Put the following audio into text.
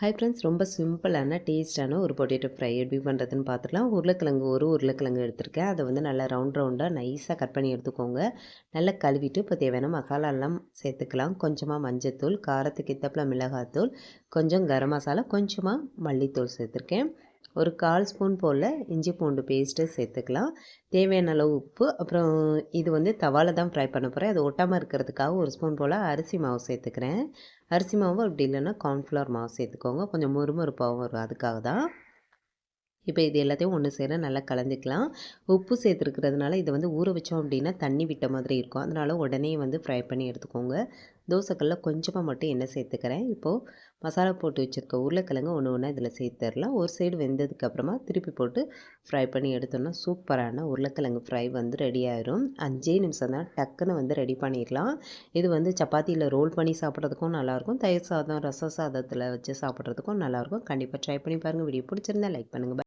Hi friends ரொம்ப சிம்பிளான டேஸ்ட்டான ஒரு பொட்டேட்டோ ஃப்ரை எப்படி பண்ணுறதுன்னு பார்த்துக்கலாம் உருளைக்கிழங்கு ஒரு உருளைக்கிழங்கு எடுத்திருக்கேன். அதை வந்து நல்லா ரவுண்ட் ரவுண்டாக நைஸாக கட் பண்ணி எடுத்துக்கோங்க. நல்லா கழுவிட்டு இப்போ தேவையான மசாலாலாம் சேர்த்துக்கலாம். கொஞ்சமாக மஞ்சத்தூள் காரத்துக்கு ஏற்றப்பில் மிளகாத்தூள் கொஞ்சம் கரம் மசாலா கொஞ்சமாக மல்லித்தூள் சேர்த்துருக்கேன். ஒரு கால் ஸ்பூன் போல் இஞ்சி பூண்டு பேஸ்ட்டு சேர்த்துக்கலாம். தேவையான அளவு உப்பு. அப்புறம் இது வந்து தவாவில் தான் ஃப்ரை பண்ண போகிறேன் அது ஒட்டாமல் இருக்கிறதுக்காக ஒரு ஸ்பூன் போல் அரிசி மாவு சேர்த்துக்கிறேன். அரிசி மாவு அப்படி இல்லைன்னா கார்ன்ஃப்ளவர் மாவு சேர்த்துக்கோங்க. கொஞ்சம் முறுமுறுப்பாகவும் வரும். அதுக்காக தான் இப்போ இது எல்லாத்தையும் ஒன்று சேர நல்லா கலந்துக்கலாம். உப்பு சேர்த்துருக்கிறதுனால இதை வந்து ஊற வச்சோம் அப்படின்னா தண்ணி விட்ட மாதிரி இருக்கும். அதனால் உடனே வந்து ஃப்ரை பண்ணி எடுத்துக்கோங்க. தோசைக்கல்ல கொஞ்சமாக மட்டும் எண்ணெய் சேர்த்துக்கிறேன். இப்போது மசாலா போட்டு வச்சுருக்க உருளைக்கிழங்கு ஒன்று ஒன்றா இதில் சேர்த்துடலாம். ஒரு சைடு வெந்ததுக்கப்புறமா திருப்பி போட்டு ஃப்ரை பண்ணி எடுத்தோம்னா சூப்பரான உருளைக்கிழங்கு ஃப்ரை வந்து ரெடி ஆயிரும். அஞ்சே நிமிஷம் தான் டக்குன்னு வந்து ரெடி பண்ணிடலாம். இது வந்து சப்பாத்தியில் ரோல் பண்ணி சாப்பிட்றதுக்கும் நல்லாயிருக்கும். தயிர் சாதம் ரச சாதத்தில் வச்சு சாப்பிட்றதுக்கும் நல்லாயிருக்கும். கண்டிப்பாக ட்ரை பண்ணி பாருங்கள் வீடியோ பிடிச்சிருந்தா லைக் பண்ணுங்கள்